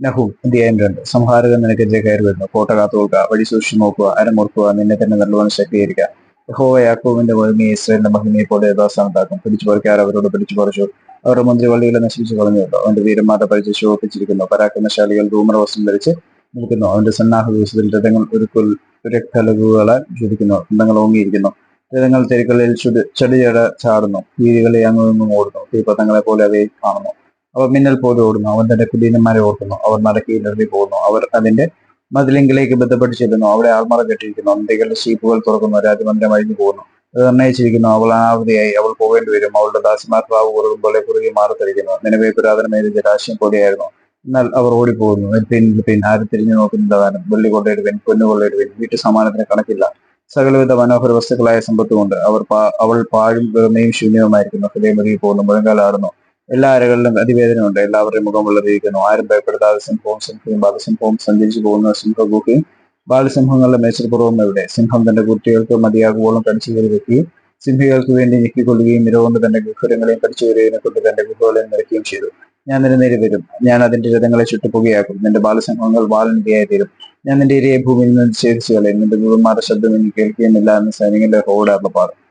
നഹു എന്ത് രണ്ട് സംഹാരകൻ നിനക്കെതിരെ കയറി വരുന്നു. കോട്ട കാത്തുകൊടുക്കുക വഴി സൂക്ഷിച്ചു നോക്കുക അരമുറക്കുക നിന്നെ തന്നെ നല്ലവണ്ണം ശക്തീകരിക്കുക. യഹോവ യാക്കോവിന്റെ മഹിമയെ ഇസ്രേലിന്റെ മഹിമയെ പോലെ യഥാസ്ഥാനത്താക്കും. പിടിച്ചു പറിക്കാർ അവരോട് പിടിച്ചു പറിച്ചു അവരുടെ മന്ത്രിവള്ളികളെ നശിപ്പിച്ചു കളഞ്ഞുള്ളൂ അവന്റെ വീരന്മാരുടെ പരിചയം ശോഭിച്ചിരിക്കുന്നു. പരാക്രമശാലികൾ ധൂമര വസ്ത്രം ധരിച്ച് നിൽക്കുന്നു. അവന്റെ സന്നാഹ ദിവസത്തിൽ രഥങ്ങൾ ഒരു കുൽ രക്തലകുകളാൽ ജ്വലിക്കുന്നു. കുന്തങ്ങൾ ഓങ്ങിയിരിക്കുന്നു. രഥങ്ങൾ തെരുക്കളിൽ ചുടി ചടിചട ചാടുന്നു. വീതികളെ അങ്ങും ഇങ്ങും ഓടുന്നു തീപഥങ്ങളെ പോലെ അവയെ കാണുന്നു. അവർ മിന്നൽ പോലെ ഓടുന്നു. അവൻ തന്റെ കുലീനന്മാരെ ഓർക്കുന്നു. അവർ ഇറങ്ങി പോകുന്നു. അവർ അതിന്റെ മതിലെങ്കിലേക്ക് ബന്ധപ്പെട്ട് ചെല്ലുന്നു. അവിടെ ആൾമറ കെട്ടിയിരിക്കുന്നു. അന്തികളുടെ ഷീപ്പുകൾ തുറക്കുന്നു. രാജമന്ദിരം അഴിഞ്ഞു പോകുന്നു. നിർണയിച്ചിരിക്കുന്നു. അവൾ അനാവധിയായി അവൾ പോകേണ്ടി വരും. അവളുടെ ദാസിമാർ പ്രാവ് കുറുകും പോലെ കുറുകി മാറത്തിരിക്കുന്നു നിലവേ പുരാതനമേത് ജലാശയം പോലെയായിരുന്നു. എന്നാൽ അവർ ഓടിപ്പോകുന്നു. നിൽപ്പിൻ നിൽപ്പിൻ ആരും തിരിഞ്ഞു നോക്കുന്നില്ലതാനും വെള്ളി കൊള്ളയിടുവിൻ പൊന്നു കൊള്ളയിടുവിൻ വീട്ടു സമാനത്തിന് കണക്കില്ല. സകലവിധ മനോഹര വസ്തുക്കളായ സമ്പത്തുകൊണ്ട് അവർ അവൾ പാഴും വെറുമയും ശൂന്യവുമായിരിക്കുന്നു. ഹൃദയമൊരുകി പോകുന്നു. മുഴങ്കാലാടുന്നു. എല്ലാ അരകളിലും അതിവേദനയുണ്ട്. എല്ലാവരുടെയും മുഖം വളരെയിരിക്കുന്നു. ആരും ഭയപ്പെടുത്താതെ സിംഹവും സിംഹയും ബാലസിംഹവും സഞ്ചരിച്ചു പോകുന്ന സിംഹഗുഹയും ബാലസിംഹങ്ങളുടെ മേച്ചിൽപുറവും എവിടെ? സിംഹം തന്റെ കുട്ടികൾക്ക് മതിയാകുവോളം കടിച്ചു കയറി വെക്കുകയും സിംഹികൾക്ക് വേണ്ടി ഞെക്കിക്കൊള്ളുകയും നിരവന്ന് തന്റെ ഗുഹരങ്ങളെയും കടിച്ചു കയറിയതിനെ കൊണ്ട് തന്റെ ഗുഹകളെ നിറയ്ക്കുകയും ചെയ്തു. ഞാൻ നിന്റെ നേരെ വരും. ഞാൻ അതിന്റെ രഥങ്ങളെ ചുട്ടുപുകയാക്കും. നിന്റെ ബാലസിംഹങ്ങൾ ബാലനിരയായി തീരും. ഞാൻ നിന്റെ ഇരയെ ഭൂമിയിൽ നിന്ന് ഛേദിച്ചു കളയും. നിന്റെ ഗുരുമാരുടെ ശബ്ദം എനിക്ക് കേൾക്കുകയുമില്ല എന്ന് സൈനികന്റെ റോഡ് അർപ്പപ്പാട്